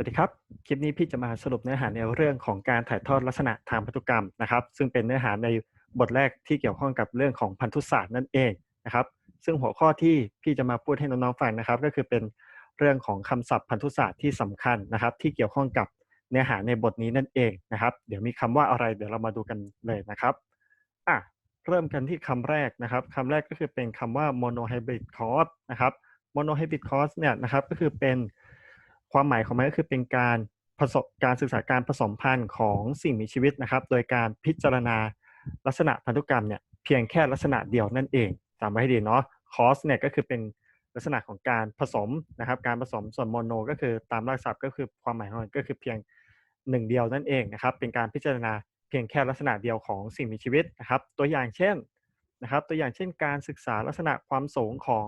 วัสดีครับ คลิปนี้พี่จะมาสรุปเนื้อหาในเรื่องของการถ่ายทอดลักษณะทางพันธุกรรมนะครับ ซึ่งเป็นเนื้อหาในบทแรกที่เกี่ยวข้องกับเรื่องของพันธุศาสตร์นั่นเองนะครับ ซึ่งหัวข้อที่พี่จะมาพูดให้น้องๆฟังนะครับ ก็คือเป็นเรื่องของคำศัพท์พันธุศาสตร์ที่สำคัญนะครับ ที่เกี่ยวข้องกับเนื้อหาในบทนี้นั่นเองนะครับ เดี๋ยวมีคำว่าอะไรเดี๋ยวเรามาดูกันเลยนะครับอะเริ่มกันที่คำแรกนะครับคำแรกก็คือเป็นคำว่า monohybrid cross นะครับ monohybrid cross เนี่ยนะครับก็คือเป็น ความหมายของมันก็คือเป็นการผสมการศึกษาการผสมพันธุ์ของสิ่งมีชีวิตนะครับ โดยการพิจารณาลักษณะพันธุกรรมเนี่ยเพียงแค่ลักษณะเดียวนั่นเองจำไว้ให้ดีเนาะ cross เนี่ยก็คือเป็นลักษณะของการผสมนะครับ การผสมส่วนโมโน ก็คือตามรากศัพท์ก็คือความหมายของมันก็คือเพียงหนึ่งเดียวนั่นเองนะครับ เป็นการพิจารณาเพียงแค่ลักษณะเดียวของสิ่งมีชีวิตนะครับ ตัวอย่างเช่นนะครับ ตัวอย่างเช่น การศึกษาลักษณะความสูงของ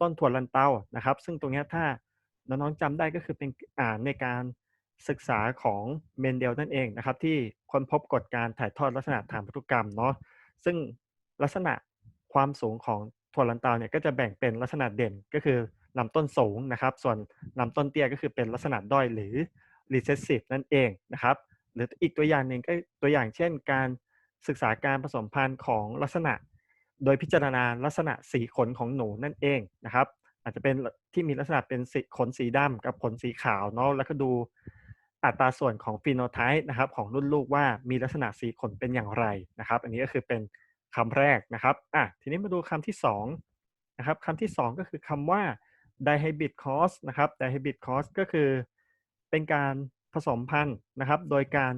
ต้นถั่วลันเตานะครับ ซึ่งตรงนี้ถ้า น้องๆจำได้ก็คือเป็นอ่าในการศึกษาของเมนเดลนั่นเองนะครับ ที่ค้นพบกฎการถ่ายทอดลักษณะทางพันธุกรรมเนาะซึ่งลักษณะความสูงของถั่วลันเตาเนี่ยก็จะแบ่งเป็นลักษณะเด่นก็คือลำต้นสูงนะครับ ส่วนลำต้นเตี้ยก็คือเป็นลักษณะด้อยหรือ recessive นั่นเองนะครับ หรืออีกตัวอย่างหนึ่งก็ตัวอย่างเช่น การศึกษาการผสมพันธุ์ของลักษณะ โดยพิจารณาลักษณะสีขนของหนูนั่นเองนะครับ อาจจะเป็นที่มีลักษณะเป็นขนสีดำกับขนสีขาวเนาะแล้วก็ดูอัตราส่วนของฟีโนไทป์นะครับของรุ่นลูกว่ามีลักษณะสีขนเป็นอย่างไรนะครับ อันนี้ก็คือเป็นคำแรกนะครับอะทีนี้มาดูคำที่สองนะครับคำที่สองก็คือคำว่า dihybrid cross นะครับ dihybrid cross ก็คือเป็นการผสมพันธุ์นะครับ โดยการ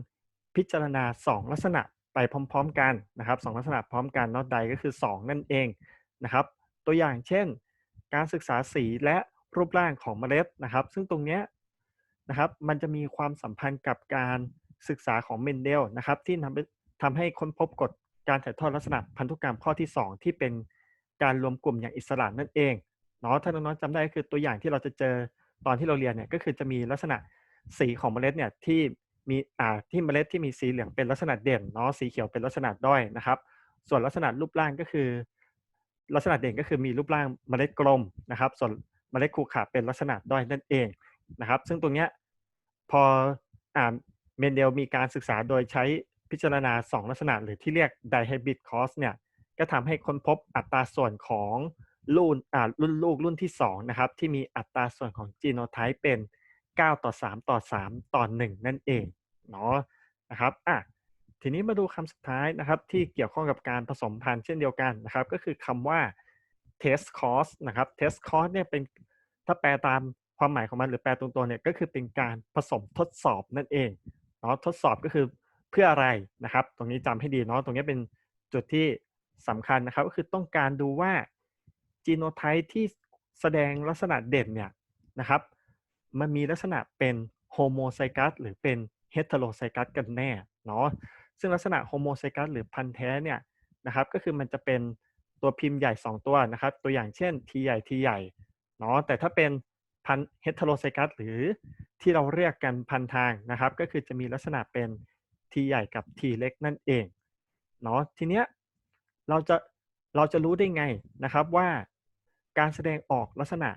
พิจารณา 2 ลักษณะไปพร้อม ๆ กันนะครับสลักษณะพร้อมกันเนาะใดก็คือ 2 นั่นเองนะครับ ตัวอย่างเช่น การศึกษาสีและรูปร่างของเมล็ดนะครับ ซึ่งตรงเนี้ยนะครับมันจะมีความสัมพันธ์กับการศึกษาของเมนเดลนะครับ ที่ทำทำให้ค้นพบกฎการถ่ายทอดลักษณะพันธุกรรมข้อที่ 2 ที่เป็นการรวมกลุ่มอย่างอิสระนั่นเองเนาะถ้าน้องๆจำได้ก็คือตัวอย่างที่เราจะเจอตอนที่เราเรียนเนี่ยก็คือจะมีลักษณะสีของเมล็ดเนี่ยที่มีอ่าที่เมล็ดที่มีสีเหลืองเป็นลักษณะเด่นเนาะสีเขียวเป็นลักษณะด้อยนะครับ ส่วนลักษณะรูปร่างก็คือ ลักษณะเด่นก็คือมีรูปร่างเมล็ดกลมนะครับ ส่วนเมล็ดขูขาเป็นลักษณะด้อยนั่นเองนะครับ ซึ่งตรงนี้พออ่าเมนเดลมีการศึกษาโดยใช้พิจารณา 2 ลักษณะหรือที่เรียก dihybrid cross เนี่ยก็ทำให้ค้นพบอัตราส่วนของรุ่นอ่ารุ่นลูกรุ่นที่ 2 นะครับ ที่มีอัตราส่วนของจีโนไทป์เป็น 9 ต่อ 3 ต่อ 3 ต่อ 1 นั่นเองเนาะนะครับอะ ทีนี้มาดูคำสุดท้ายนะครับ ที่เกี่ยวข้องกับการผสมพันธุ์เช่นเดียวกันนะครับ ก็คือคำว่า test cost นะครับ test cost เนี่ยเป็นถ้าแปลตามความหมายของมันหรือแปลตรงๆเนี่ยก็คือเป็นการผสมทดสอบนั่นเองเนาะทดสอบก็คือเพื่ออะไรนะครับ ตรงนี้จำให้ดีเนาะตรงนี้เป็นจุดที่สำคัญนะครับ ก็คือต้องการดูว่าจีโนไทป์ที่แสดงลักษณะเด่นเนี่ยนะครับ มันมีลักษณะเป็นโฮโมไซกัสหรือเป็นเฮตโรไซกัสกันแน่เนาะ ซึ่งลักษณะโฮโมไซกัสหรือพันธุ์แท้เนี่ยนะครับก็คือมันจะเป็นตัวพิมพ์ใหญ่ 2 ตัวนะครับ ตัวอย่างเช่น T ใหญ่ T ใหญ่เนาะแต่ถ้าเป็นพันเฮตโรไซกัสหรือที่เราเรียกกันพันทางนะครับ ก็คือจะมีลักษณะเป็น T ใหญ่กับ T เล็กนั่นเองเนาะทีเนี้ยเราจะเราจะรู้ได้ไงนะครับว่าการแสดงออกลักษณะ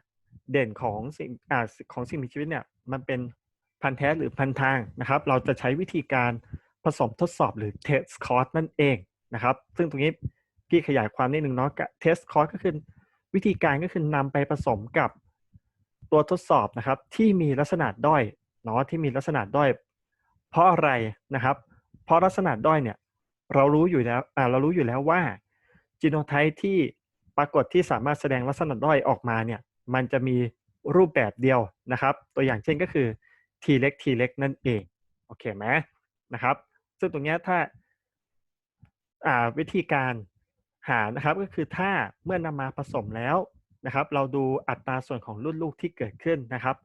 เด่นของสิ่งอของสิ่งมีชีวิตเนี่ยมันเป็นพันธุ์แท้หรือพันทางนะครับ เราจะใช้วิธีการ ผสมทดสอบหรือ test cost นั่นเองนะครับ ซึ่งตรงนี้พี่ขยายความนิดนึงเนาะ test cost ก็คือวิธีการก็คือนำไปผสมกับตัวทดสอบนะครับ ที่มีลักษณะด้อยเนาะที่มีลักษณะด้อย เพราะอะไรนะครับ เพราะลักษณะด้อยเนี่ยเรารู้อยู่แล้วอ่าเรารู้อยู่แล้วว่าจีโนไทป์ที่ปรากฏที่สามารถแสดงลักษณะด้อยออกมาเนี่ยมันจะมีรูปแบบเดียวนะครับ ตัวอย่างเช่นก็คือ T เล็ก T เล็กนั่นเอง โอเคไหมนะครับ ซึ่งตรงนี้ถ้าวิธีการหานะครับก็คือถ้าเมื่อนำมาผสมแล้วนะครับ เราดูอัตราส่วนของรุ่นลูกที่เกิดขึ้นนะครับ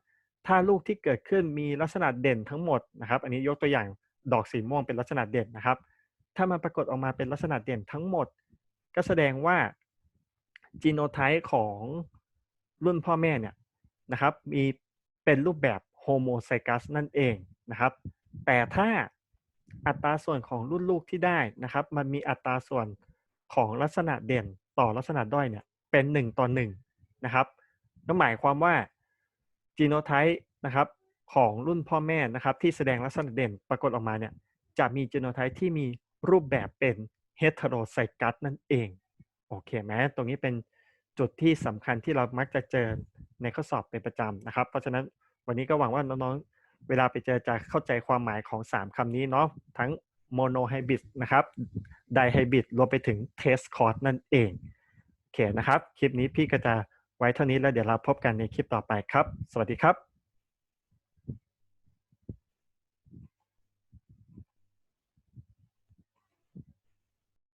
ถ้าลูกที่เกิดขึ้นมีลักษณะเด่นทั้งหมดนะครับ อันนี้ยกตัวอย่างดอกสีม่วงเป็นลักษณะเด่นนะครับ ถ้ามันปรากฏออกมาเป็นลักษณะเด่นทั้งหมด ก็แสดงว่าจีโนไทป์ของรุ่นพ่อแม่เนี่ยนะครับ มีเป็นรูปแบบโฮโมไซกัสนั่นเองนะครับ แต่ถ้า อัตราส่วนของรุ่นลูกที่ได้นะครับ มันมีอัตราส่วนของลักษณะเด่นต่อลักษณะด้อยเนี่ยเป็น1ต่อ1นะครับก็หมายความว่าจีโนไทป์นะครับของรุ่นพ่อแม่นะครับ ที่แสดงลักษณะเด่นปรากฏออกมาเนี่ยจะมีจีโนไทป์ที่มีรูปแบบเป็นเฮ t e r o z y g o t นั่นเอง โอเคไหมตรงนี้เป็นจุดที่สำคัญที่เรามักจะเจอในข้อสอบเป็นประจำนะครับ เพราะฉะนั้นวันนี้ก็หวังว่าน้องๆ เวลาไปเจอจะเข้าใจความหมายของ 3คำนี้เนาะทั้งโมโนไฮบริดนะครับไดไฮบริดรวมไปถึงเทสคอร์นั่นเองโอเคนะครับ คลิปนี้พี่ก็จะไว้เท่านี้แล้วเดี๋ยวเราพบกันในคลิปต่อไปครับ สวัสดีครับ